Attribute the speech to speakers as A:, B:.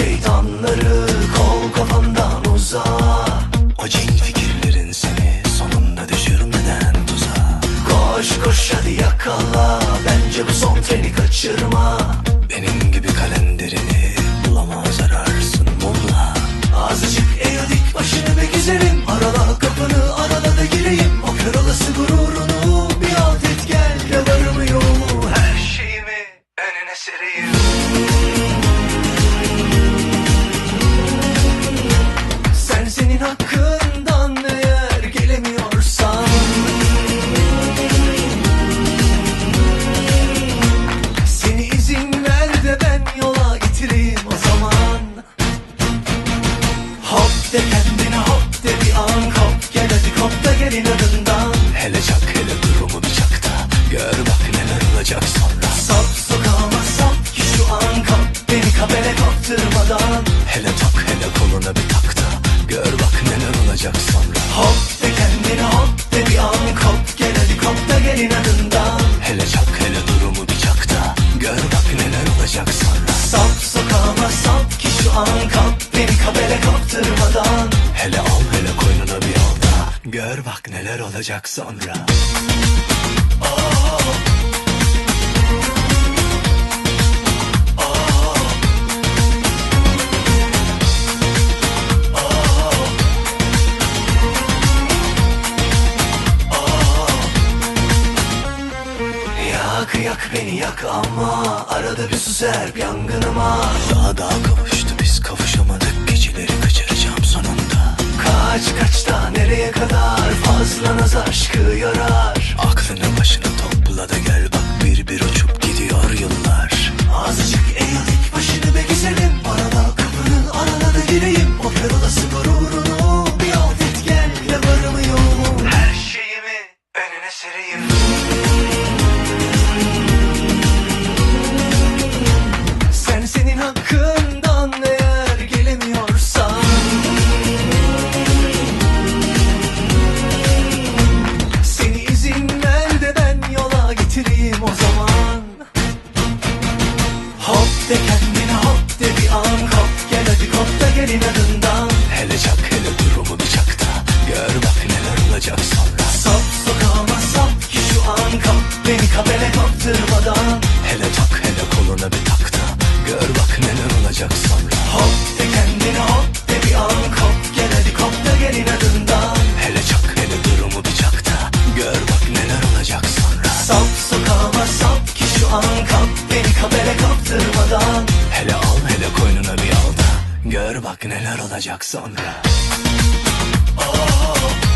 A: Şeytanları kov kafandan uzak Acil fikirlerin seni sonunda düşürmeden tuzağa Koş koş hadi yakala. Bence bu son treni kaçırma. Benim gibi kalender De kendine hop de bir an kop. Gel hadi kop da gel inadından. Hele çak hele durumu bir çak da. Gör bak neler olacak sonra. Sap sokağıma sap ki şu an kap. Beni kabele kaptırmadan Hele tak hele koluna bir tak da. Gör bak neler olacak sonra. Hop neler olacak sonra? Yak yak beni yak ama Arada bir su serp yangınıma. Daha daha kavuştu de kendine hop de bir an. Kop Gel hadi kop da gel inadından Hele çak hele durumu bir çak da. Gör bak neler olacak sonra. Sap sokağıma sap ki şu an. Kap Beni kabele kaptırmadan. Hele tak hele koluna bir tak da. Gör bak neler olacak sonra. Hop de kendine hop de bir an. Kop Gel hadi kop da gel inadından Hele çak hele durumu bir çak da. Gör bak neler olacak sonra. Sap sokağıma sap ki şu an kap Beni kabele kaptırmadan. Hele al hele koynuna bir al da Gör bak neler olacak sonra. Hop